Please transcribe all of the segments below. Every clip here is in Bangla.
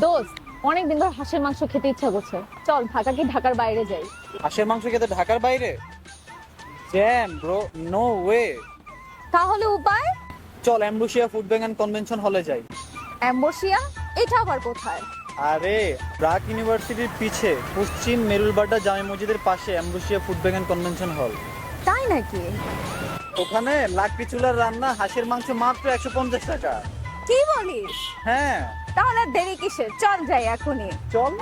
দোস্ত অনেকদিন ধর হাঁসের মাংস খেতে ইচ্ছা করছে। চল ঢাকা কি ঢাকার বাইরে যাই। হাঁসের মাংস খেতে ঢাকার বাইরে? জ্যাম ব্রো নো ওয়ে তাহলে উপায়? চল Ambrosia food bank and convention হলে যাই। অ্যাম্বোসিয়া এটা আবার কোথায়? আরে ব্রাক ইউনিভার্সিটির পিছে পশ্চিম মেরুলবাড্ডা জামে মসজিদের পাশে Ambrosia food bank and convention hall. তাই নাকি? ওখানে লাকড়ি চুলার রান্না হাঁসের মাংস মাত্র একশো পঞ্চাশ টাকা। কি বলিস? হ্যাঁ। তাহলে দেরি কিসের? চল যাই এখনই। চল।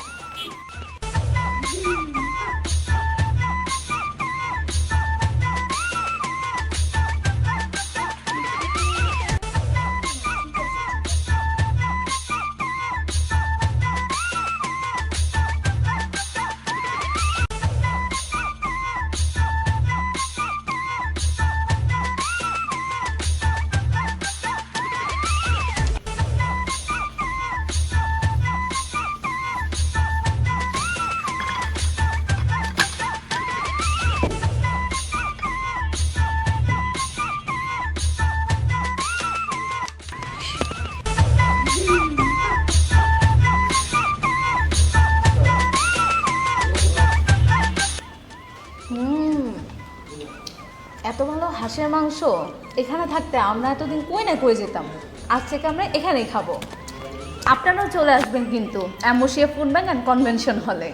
এত ভালো হাঁসের মাংস? এখানে থাকতে আমরা এতদিন কই না কই যেতাম? আজ থেকে আমরা এখানেই খাব। আপনারাও চলে আসবেন কিন্তু Ambrosia food bank and convention হলে